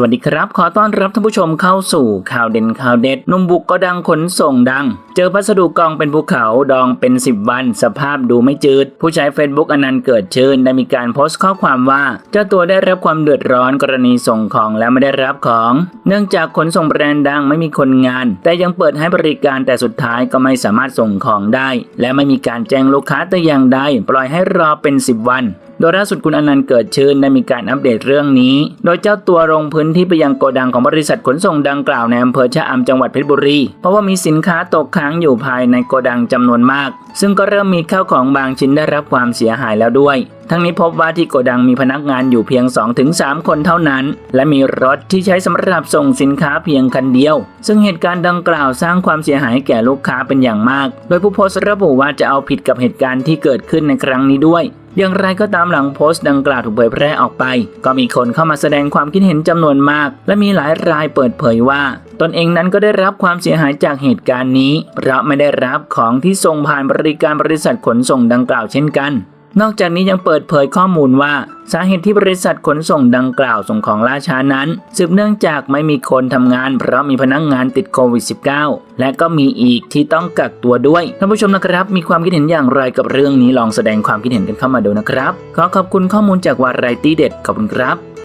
สวัสดีครับ ขอต้อนรับท่านผู้ชมเข้าสู่ข่าวเด่นข่าวเด็ดนุ่มบุกก็ดังขนส่งดัง เจอพัสดุกองเป็นภูเขาดองเป็น 10 วัน สภาพดูไม่จืด ผู้ใช้ Facebook อนันต์เกิดชื่น ได้มีการโพสต์ข้อความว่า เจ้าตัวได้รับความเดือดร้อนกรณีส่งของแล้วไม่ได้รับของ เนื่องจากขนส่งแบรนด์ดังไม่มีคนงาน แต่ยังเปิดให้บริการแต่สุดท้ายก็ไม่สามารถส่งของได้ และไม่มีการแจ้งลูกค้าแต่อย่างใดปล่อยให้รอเป็น 10 วัน โดยล่าสุดคุณอนันต์เกิดชื่นได้มีการอัปเดตเรื่องนี้ โดยเจ้าตัวลงพื้นที่ไปยังโกดังของบริษัทขนส่งดังกล่าวในอำเภอชะอำจังหวัดเพชรบุรี เพราะว่ามีสินค้าตกค้างอยู่ภายในโกดังจำนวนมาก ซึ่งก็เริ่มมีข้าวของบางชิ้นได้รับความเสียหายแล้วด้วย ทั้งนี้พบว่าที่โกดังมีพนักงานอยู่เพียง 2-3 คนเท่านั้น และมีรถที่ใช้สำหรับส่งสินค้าเพียงคันเดียว ซึ่งเหตุการณ์ดังกล่าวสร้างความเสียหายแก่ลูกค้าเป็นอย่างมาก โดยผู้โพสต์ระบุว่าจะเอาผิดกับเหตุการณ์ที่เกิดขึ้นในครั้งนี้ด้วย อย่างไรก็ตามหลังโพสต์ดังกล่าวถูกเผยแพร่ออกไป ก็มีคนเข้ามาแสดงความคิดเห็นจำนวนมาก และมีหลายรายเปิดเผยว่า ตนเองนั้นก็ได้รับความเสียหายจากเหตุการณ์นี้เพราะไม่ได้รับของที่ส่งผ่านบริการบริษัทขนส่งดังกล่าวเช่นกัน นอกจากนี้ยังเปิดเผยข้อมูลว่า สาเหตุที่บริษัทขนส่งดังกล่าวส่งของล่าช้านั้น สืบเนื่องจากไม่มีคนทำงาน เพราะมีพนักงงานติดโควิด -19 และก็มีอีกที่ต้องกักตัวด้วยท่านผู้ชมนะครับ มีความคิดเห็นอย่างไรกับเรื่องนี้ลองแสดงความคิดเห็นกันเข้ามาดูนะครับ ขอขอบคุณข้อมูลจากวารายตี้เด็ดขอบคุณครับ